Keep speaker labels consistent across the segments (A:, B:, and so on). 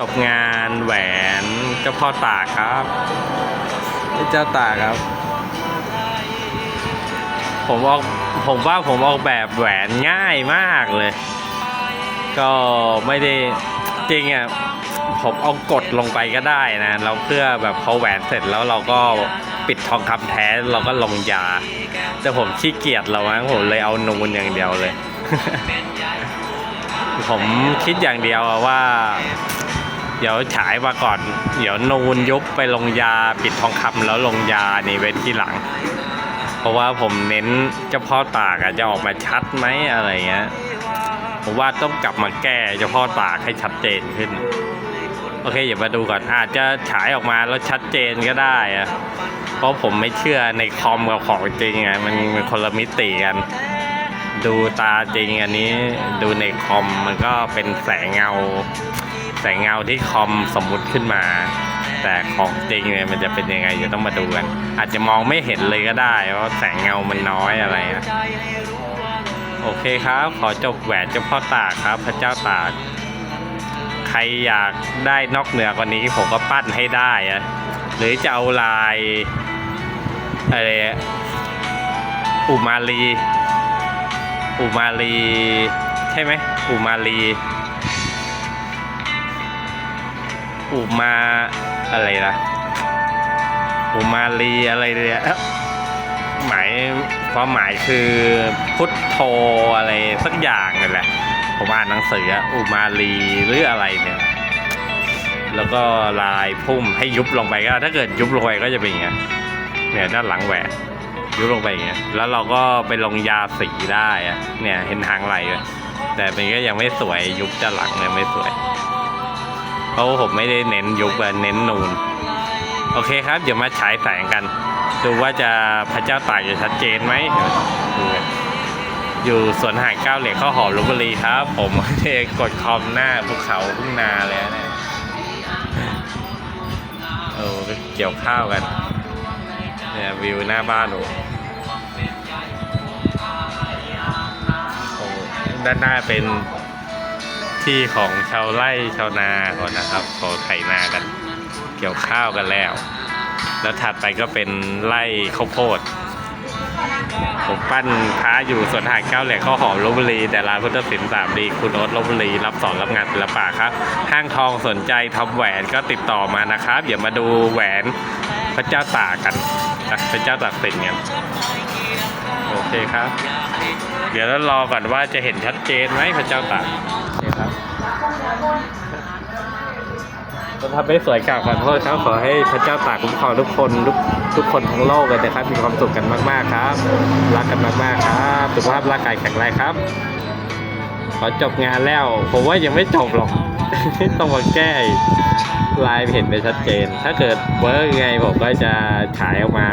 A: จบงานแหวนเจ้าพ่อตากครับเจ้าตากครับ ผมออกผมว่าผมออกแบบแหวนง่ายมากเลย ก็ไม่ได้จริงอะผมเอากดลงไปก็ได้นะ เราเพื่อแบบพอแหวนเสร็จแล้วเราก็ปิดทองคำแท้เราก็ลงยา แต่ผมขี้เกียจเรามั้งผมเลยเอานูนอย่างเดียวเลย ผมคิดอย่างเดียวอะว่า เดี๋ยวฉายมาก่อน เดี๋ยวนูนยุบไปลงยาปิดทองคำแล้วลงยานี่ไว้ที่หลัง เพราะว่าผมเน้นเฉพาะตากอะจะออกมาชัดไหมอะไรเงี้ยผมว่าต้องกลับมาแก้เฉพาะตากให้ชัดเจนขึ้น โอเคอย่ามาดูก่อนอาจจะฉายออกมาแล้วชัดเจนก็ได้อะเพราะผมไม่เชื่อในคอมกับของจริงไงมันมันคนละมิติกันดูตาจริงอันนี้ดูในคอมมันก็เป็นแสงเงา แสงเงาที่คอมสมมุติขึ้นมา แต่ของจริงเนี่ยมันจะเป็นยังไงจะต้องมาดูกัน อาจจะมองไม่เห็นเลยก็ได้เพราะแสงเงามันน้อยอะไรอะโอเคครับ ขอจบแหวนเจ้าพ่อตากครับ พระเจ้าตากใครอยากได้นอกเหนือกว่านี้ผมก็ปั้นให้ได้อะหรือจะเอาลายอะไรอุมาลีอุมาลีใช่ไหมอุมาลี อุมาอะไรนะอุมาลีอะไรเนี่ยหมายความหมายคือพุทโธอะไรสักอย่างนั่นแหละผมอ่านหนังสืออะอุมาลีหรืออะไรเนี่ยแล้วก็ลายพุ่มให้ยุบลงไปก็ ถ้าเกิดยุบลงไปก็จะเป็นอย่างเงี้ยเนี่ยด้านหลังแหวนยุบลงไปอย่างเงี้ยแล้วเราก็ไปลงยาสีได้อะเนี่ยเห็นทางไหลอะแต่มันก็ยังไม่สวยยุบด้านหลังเนี่ยไม่สวย เพราะผมไม่ได้เน้นยุบอะเน้นนูน โอเคครับ เดี๋ยวมาฉายแสงกัน ดูว่าจะพระเจ้าตากจะชัดเจนไหม อยู่สวนหาดก้าเหล็กข้าวหอมลบบุรีครับ ผมเองกดคอมหน้าภูเขาทุ่งนาเลยนะเนี่ยเออเกี่ยวข้าวกันเนี่ยวิวหน้าบ้านโอ้ด้านหน้าเป็น ที่ของชาวไร่ชาวนาก่อนนะครับเขาไถนากัน เกี่ยวข้าวกันแล้ว แล้วถัดไปก็เป็นไร่ข้าวโพด ผมปั้นค้าอยู่สวนหาดเก้าแหลกข้าวหอมลบบุรี แต่ร้านพุทธศิลป์สามดีคุณโอ๊ตลบบุรี รับสอนรับงานศิลปะครับ ห้างทองสนใจทำแหวนก็ติดต่อมานะครับอย่ามาดูแหวนพระเจ้าตากกันนะพระเจ้าตากสินกันโอเคครับ เดี๋ยวเรารอก่อนว่าจะเห็นชัดเจนไหมพระเจ้าตาก เรับจะทำให้สวยกราบขอโทษครับขอให้พระเจ้าตากคุ้มครองทุกคนทุกทุกคนทั้งโลกเลยนะครับ มีความสุขกันมาก ๆ ครับ รักกันมาก ๆ ครับสุขภาพร่างกายแข็งแรงครับ ขอจบงานแล้ว ผมว่ายังไม่จบหรอก ต้องมาแก้ลายเห็นไปชัดเจน ถ้าเกิดเวิร์กไงผมก็จะฉายออกมา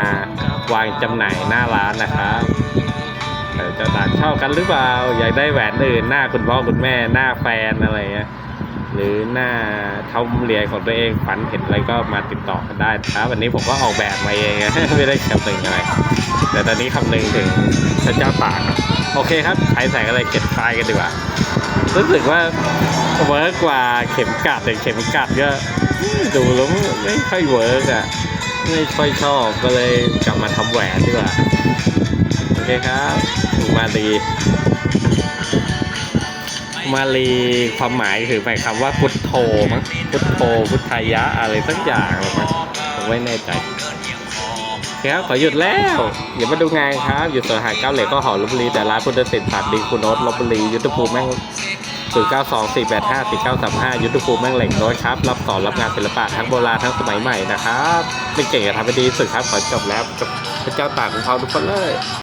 A: วางจำหน่ายหน้าร้านนะครับเออเจะตากชอบกันหรือเปล่า อยากได้แหวนอื่นหน้าคุณพ่อคุณแม่หน้าแฟนอะไรเงี้ย หรือหน้าทำเหรียญของตัวเองฝันเห็นอะไรก็มาติดต่อกันได้ครับวันนี้ผมก็ออกแบบมาเองไม่ได้คำนึงอะไร แต่ตอนนี้คำนึงถึงพระเจ้าตากโอเคครับใช้แสงอะไรเก็บไฟล์กันดีกว่า รู้สึกว่าเวิร์กกว่าเข็มกัดแต่เข็มกัดก็ดูแล้วไม่ค่อยเวิร์กอะไม่ค่อยชอบก็เลยกลับมาทำแหวนดีกว่า โอเคครับถูกมาดี มาลีความหมายคือหมายคำว่าพุทโธมั้งพุทโธพุทธายะอะไรสักอย่างหรอมั้งผมไม่แน่ใจครับขอหยุดแล้วอย่ามาดูงานครับอยู่สวนหาดเก้าเหล็กก็หอลบุรีแต่ร้านพุทธศิลป์สัตว์ดีคุณโนตลบุรียุทธภูมิแม่งศูนย์เก้าสองสี่แปดห้าสี่เก้าสามห้ายุทธภูมิแม่งเหล็กน้อยครับ รับสอนรับงานศิลปะทั้งโบราณทั้งสมัยใหม่นะครับ ไม่เก่งอย่าทำให้ดีสุดครับขอจบแล้วกับพระเจ้าตากของเขาทุกคนเลย